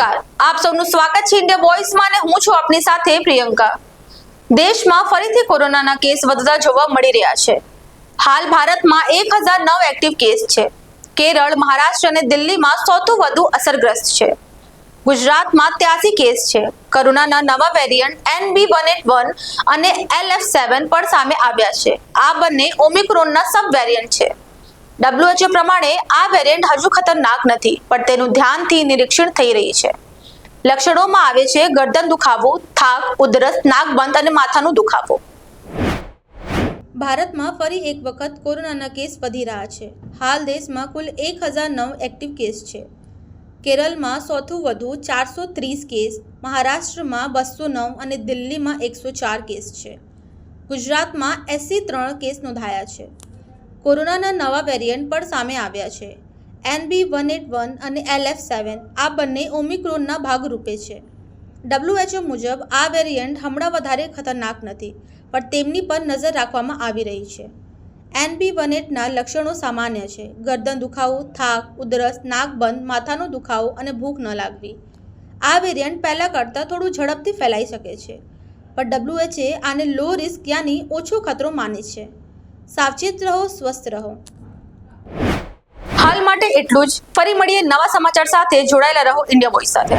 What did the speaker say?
આપનું સ્વાગત છે ઇન્ડિયા વોઇસમાં અને હું છું આપની સાથે પ્રિયંકા. દેશમાં ફરીથી કોરોનાના કેસ વધતા જોવા મળી રહ્યા છે. હાલ ભારતમાં એક હજાર નવ એક્ટિવ કેસ છે. કેરળ, મહારાષ્ટ્ર અને દિલ્હીમાં સૌથી વધુ અસરગ્રસ્ત છે. ગુજરાતમાં ત્યાસી કેસ છે. કોરોનાના નવા variant N B one eight one અને એલ એફ સેવન પણ સામે આવ્યા છે. આ બંને ઓમિક્રોનના સબ વેરિયન્ટ છે. WHO પ્રમાણે આ વેરિયન્ટ હજુ ખતરનાક નથી, પણ તેનું ધ્યાનથી નિરીક્ષણ થઈ રહી છે. લક્ષણોમાં આવે છે ગરદન દુખાવો, થાક, ઉધરસ નાકબંધ અને માથાનો દુખાવો. ભારતમાં ફરી એક વખત કોરોનાના કેસ વધી રહ્યા છે. હાલ દેશમાં કુલ એક હજાર નવ એક્ટિવ કેસ છે. કેરળમાં સૌથી વધુ ચારસો ત્રીસ કેસ, મહારાષ્ટ્રમાં બસો નવ અને દિલ્હીમાં એકસો ચાર કેસ છે. ગુજરાતમાં એસી ત્રણ કેસ નોંધાયા છે. કોરોનાના નવા વેરિયન્ટ પણ સામે આવ્યા છે. એનબી વન એટ વન અને એલ એફ સેવન આ બંને ઓમિક્રોનના ભાગરૂપે છે. ડબ્લ્યુએચઓ મુજબ આ વેરિયન્ટ હમણાં વધારે ખતરનાક નથી, પણ તેમની પર નજર રાખવામાં આવી રહી છે. એનબી વન એટના લક્ષણો સામાન્ય છે. ગરદન દુખાવો, થાક, ઉધરસ નાકબંધ માથાનો દુખાવો અને ભૂખ ન લાગવી. આ વેરિયન્ટ પહેલાં કરતાં થોડું ઝડપથી ફેલાઈ શકે છે, પણ ડબ્લ્યુએચએ આને લો રિસ્ક યાની ઓછો ખતરો માને છે. સાવચેત રહો, સ્વસ્થ રહો. હાલ માટે એટલું જ. ફરી મળીએ નવા સમાચાર સાથે. જોડાયેલા રહો ઇન્ડિયા વોઇસ સાથે.